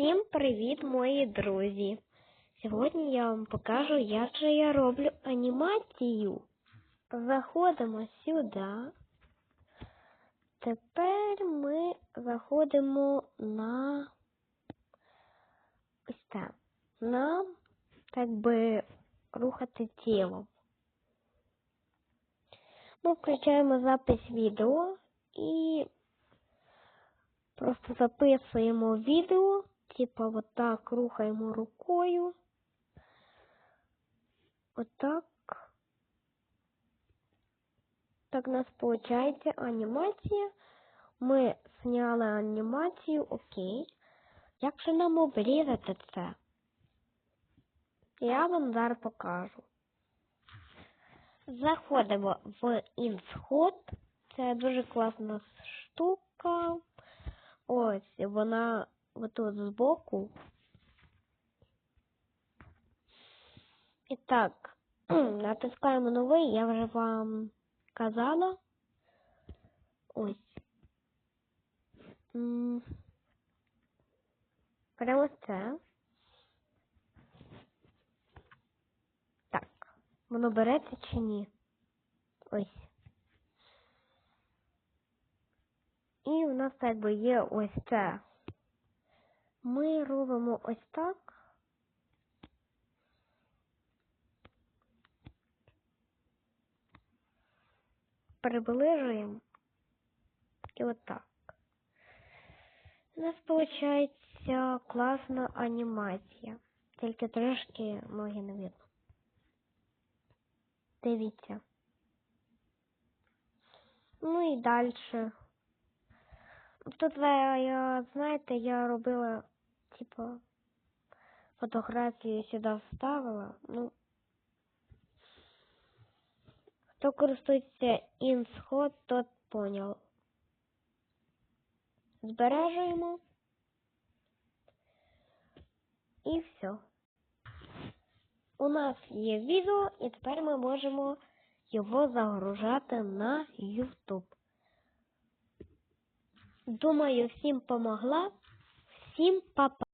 Всім привіт, мої друзі! Сьогодні я вам покажу, як же я роблю анімацію. Заходимо сюди. Тепер ми заходимо на ось так. На так би рухати тілом. Ми включаємо запис відео і просто записуємо відео, типа так рухаємо рукою. Отак. Так у нас виходить анімація. Ми зняли анімацію, окей. Як же нам обрізати це? Я вам зараз покажу. Заходимо в інсход. Це дуже класна штука. Ось вона отут збоку. І так, натискаємо новий, я вже вам казала. Ось. М, Прямо це. Так, воно береться чи ні? Ось. І у нас так би є ось це. Ми робимо ось так. Приближуємо. І отак. У нас виходить класна анімація. Тільки трошки ноги не видно. Дивіться. Ну і далі. Тут я, знаєте, я робила, типу, фотографію сюди вставила. Ну, хто користується інсход, тот понял. Збережуємо. І все. У нас є відео, і тепер ми можемо його загружати на YouTube. Думаю, всім помогла. Всім па-па.